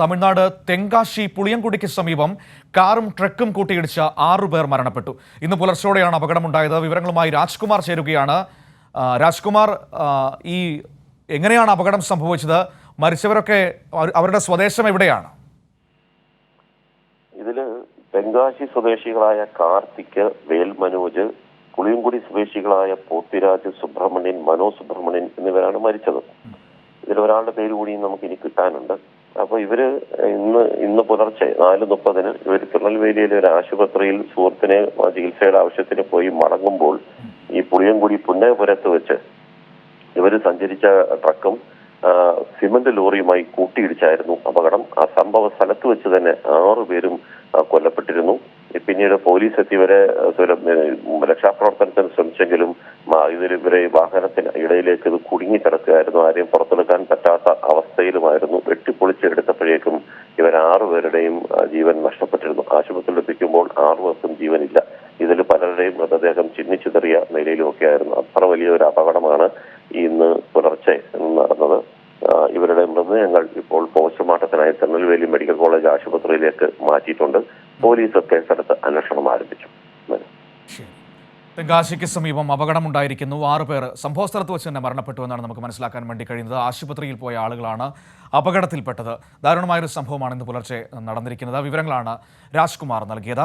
തമിഴ്നാട് തെങ്കാശി പുളിയംകുടിക്ക് സമീപം കാറും ട്രക്കും കൂട്ടിയിടിച്ച ആറുപേർ മരണപ്പെട്ടു. ഇന്ന് പുലർച്ചോടെയാണ് അപകടമുണ്ടായത്. വിവരങ്ങളുമായി രാജ്കുമാർ ചേരുകയാണ്. രാജ്കുമാർ ഈ എങ്ങനെയാണ് അപകടം സംഭവിച്ചത്? മരിച്ചവരൊക്കെ അവരുടെ സ്വദേശം എവിടെയാണ്? ഇതിൽ തെങ്കാശി സ്വദേശികളായ കാർത്തിക് വേൽ മനോജ് പുളിയംകുടി സ്വദേശികളായ പോത്തിരാജ് സുബ്രഹ്മണ്യൻ മനോ സുബ്രഹ്മണ്യൻ എന്നിവരാണ് മരിച്ചത്. ഇതിൽ ഒരാളുടെ പേര് കൂടി നമുക്ക് ഇനി കിട്ടാനുണ്ട്. അപ്പൊ ഇവർ ഇന്ന് ഇന്ന് പുലർച്ചെ നാല് മുപ്പതിന് ഇവർ തിരുനെൽവേലിയിലെ ഒരു ആശുപത്രിയിൽ സുഹൃത്തിനെ ചികിത്സയുടെ ആവശ്യത്തിന് പോയി മടങ്ങുമ്പോൾ ഈ പുളിയംകുടി പുന്നയപുരത്ത് വെച്ച് ഇവർ സഞ്ചരിച്ച ട്രക്കും സിമന്റ് ലോറിയുമായി കൂട്ടിയിടിച്ചായിരുന്നു അപകടം. ആ സംഭവ സ്ഥലത്ത് വെച്ച് തന്നെ ആറു പേരും കൊല്ലപ്പെട്ടിരുന്നു. പിന്നീട് പോലീസ് എത്തി ഇവരെ ആ, സുര- ഉം, രക്ഷാപ്രവർത്തനത്തിന് ശ്രമിച്ചെങ്കിലും ഇതിൽ ഇവരെ വാഹനത്തിന് ഇടയിലേക്ക് ഇത് കുടുങ്ങി കിടക്കുകയായിരുന്നു ആരെയും പുറത്തെടുക്കാൻ വെട്ടിപ്പൊളിച്ചെടുത്തപ്പോഴേക്കും ഇവർ ആറുപേരുടെയും ജീവൻ നഷ്ടപ്പെട്ടിരുന്നു. ആശുപത്രിയിൽ എത്തിക്കുമ്പോൾ ആറുപേർക്കും ജീവനില്ല. ഇതിൽ പലരുടെയും മൃതദേഹം ചിന്നിച്ചിതറിയ നിലയിലുമൊക്കെ ആയിരുന്നു അത്ര വലിയൊരു അപകടമാണ് ഇന്ന് പുലർച്ചെ നടന്നത്. ഇവരുടെ മൃതദേഹങ്ങൾ ഇപ്പോൾ പോസ്റ്റ്മോർട്ടത്തിനായി തിരുനെൽവേലി മെഡിക്കൽ കോളേജ് ആശുപത്രിയിലേക്ക് മാറ്റിയിട്ടുണ്ട്. പോലീസ് കേസെടുത്ത് അന്വേഷണം ആരംഭിച്ചു. തെങ്കാശിക്ക് സമീപം അപകടമുണ്ടായിരിക്കുന്നു. ആറുപേർ സംഭവസ്ഥലത്ത് വെച്ച് തന്നെ മരണപ്പെട്ടു എന്നാണ് നമുക്ക് മനസ്സിലാക്കാൻ വേണ്ടി കഴിയുന്നത്. ആശുപത്രിയിൽ പോയ ആളുകളാണ് അപകടത്തിൽപ്പെട്ടത്. ദാരുണമായൊരു സംഭവമാണ് ഇന്ന് പുലർച്ചെ നടന്നിരിക്കുന്നത്. വിവരങ്ങളാണ് രാജ്കുമാർ നൽകിയത്.